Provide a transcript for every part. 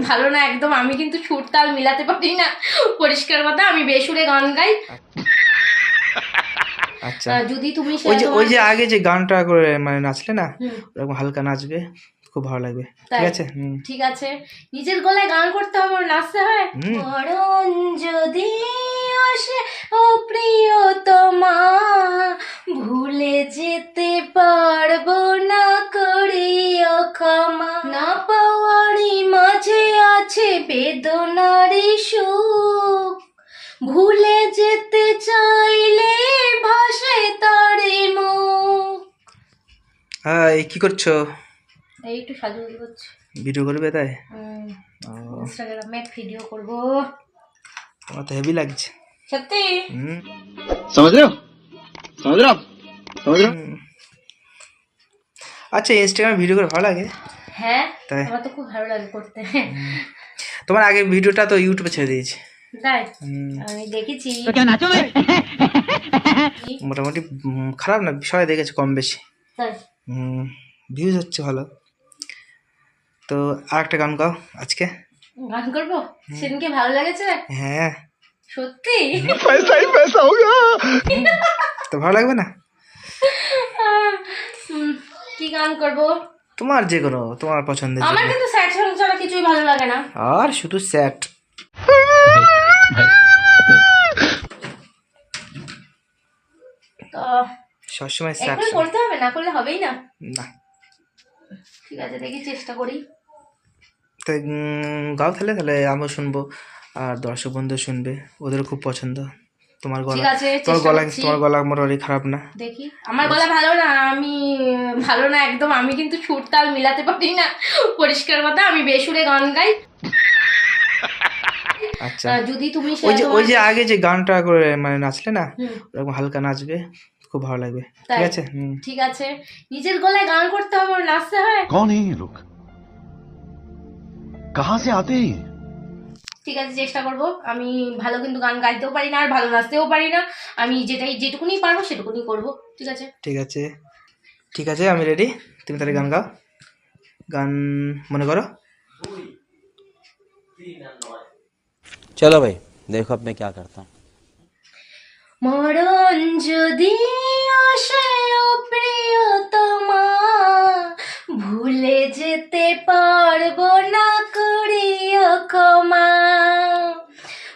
ভালো না একদম আমি কিন্তু সুর তাল মিলাতে পারি না। পরিষ্কার কথা আমি বেসুরে গান গাই। আচ্ছা। যদি তুমি ওই যে ওই যে আগে যে গানটা করে মানে নাচলে না ওরকম হালকা নাচবে খুব ভালো লাগবে। ঠিক আছে? ঠিক আছে। নিজের গলায় গান করতে হবে নাচতে হয়। মরণ যদি আসে ও প্রিয়তমা ভুলে যেতে পারব বেদনারে সুখ। ভুলে যেতে চাইলে ভাসে তার মুখ। হাই কি করছ? এই একটু সাজুগুজু করছি। ভিডিও করবে তাই? ইনস্টাগ্রামে ভিডিও করব। তোমার তো হেভি লাগছে। সত্যি? সমঝ রে সমঝ আচ্ছা ইনস্টাগ্রামে ভিডিও করে ভালো লাগে। হ্যাঁ আমার তো খুব ভালো লাগে করতে। তোমার আগে ভিডিওটা তো ইউটিউবে ছেড়ে দিয়েছি। মোটামুটি খারাপ না সবাই দেখেছে কম বেশি। ভিউজ হচ্ছে ভালো। তো আর একটা গান গাও আজকে। গান করব? সেদিনকে ভালো লেগেছে? হ্যাঁ। সত্যি? পয়সাই পয়সা তো ভালো লাগবে না? কি গান করব? তোমার যে কোনো তোমার পছন্দের আমার কিন্তু স্যাড সং ছাড়া কিছুই ভালো লাগে না। আর শুধু স্যাট তো সবসময় স্যাট এখন করতে হবে? না করলে হবেই না। না। ঠিক আছে দেখি চেষ্টা করি। তো গাও তাহলে তাহলে আমিও শুনব আর দর্শক বন্ধু শুনবে ওদেরও খুব পছন্দ। তোমার ঠিক গলা আছে তোমার চেষ্টা গলা করছি তোমার গলা মোটামুটি খারাপ না দেখি আমার গলা ভালো না আমি ভালো না একদম আমি কিন্তু সুর তাল মিলাতে পারি না পরিষ্কার কথা আমি বেসুরে গান গাই আচ্ছা আহ, যদি তুমি ওই যে সেরকম- ওই যে আগে যে গানটা করে মানে নাচলে না হুম, ওরকম হালকা নাচবে খুব ভালো লাগবে তাই? ঠিক আছে হুম ঠিক আছে নিজের গলায় গান করতে হবে ওর নাচতে হয় कौन है ये लोग कहाँ से आते हैं ये? ঠিক আছে চেষ্টা করব আমি ভালো কিন্তু গান গাইতেও পারি না আর ভালো নাচতেও পারি না আমি যেটাই যেটুকুনি পারবো সেটুকুনি করব ঠিক আছে ঠিক আছে ঠিক আছে আমি রেডি তুমি তাহলে গান গাও গান মনে করো चलो भाई देखो अब मैं क्या करता हूँ মরণ যদি আসে ও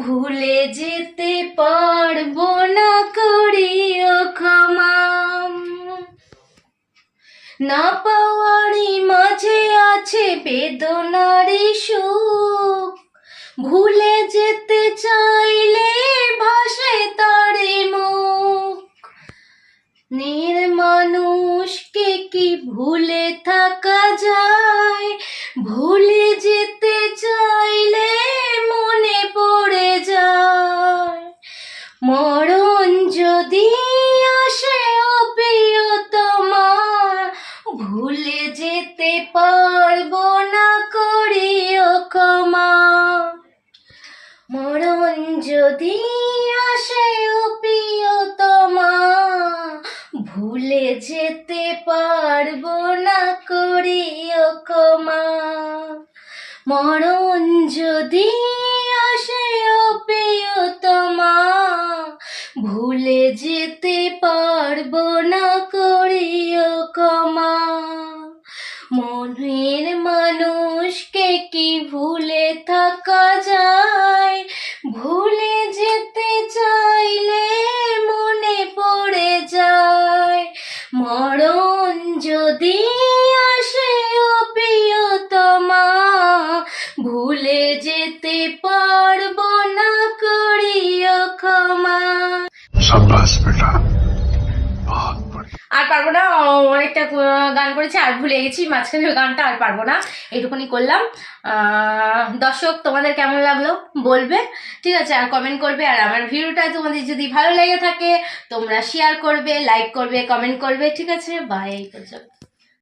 ভুলে যেতে পারব না, করিও ক্ষমা। না পাওয়ারই মাঝে আছে বেদনারই সুখ। ভুলে যেতে চাইলে মরণ যদি আসে অপিয়তমা ভুলে যেতে পারব না করিও ক্ষমা। মরণ যদি আসে অপিয়তমা ভুলে যেতে পারব না করিও ক্ষমা। মনের মানুষকে কি ভুলে থাকা আর পারব না অনেকটা গান করেছি, আর ভুলে গেছি মাঝখানে গানটা আর পারব না, এইটুকুনি করলাম। দর্শক, তোমাদের কেমন লাগল বলবে? ঠিক আছে, আর কমেন্ট করবে, আর আমার ভিডিওটা তোমাদের যদি ভালো লেগে থাকে, তোমরা শেয়ার করবে লাইক করবে কমেন্ট করবে, ঠিক আছে? বাই পর্যন্ত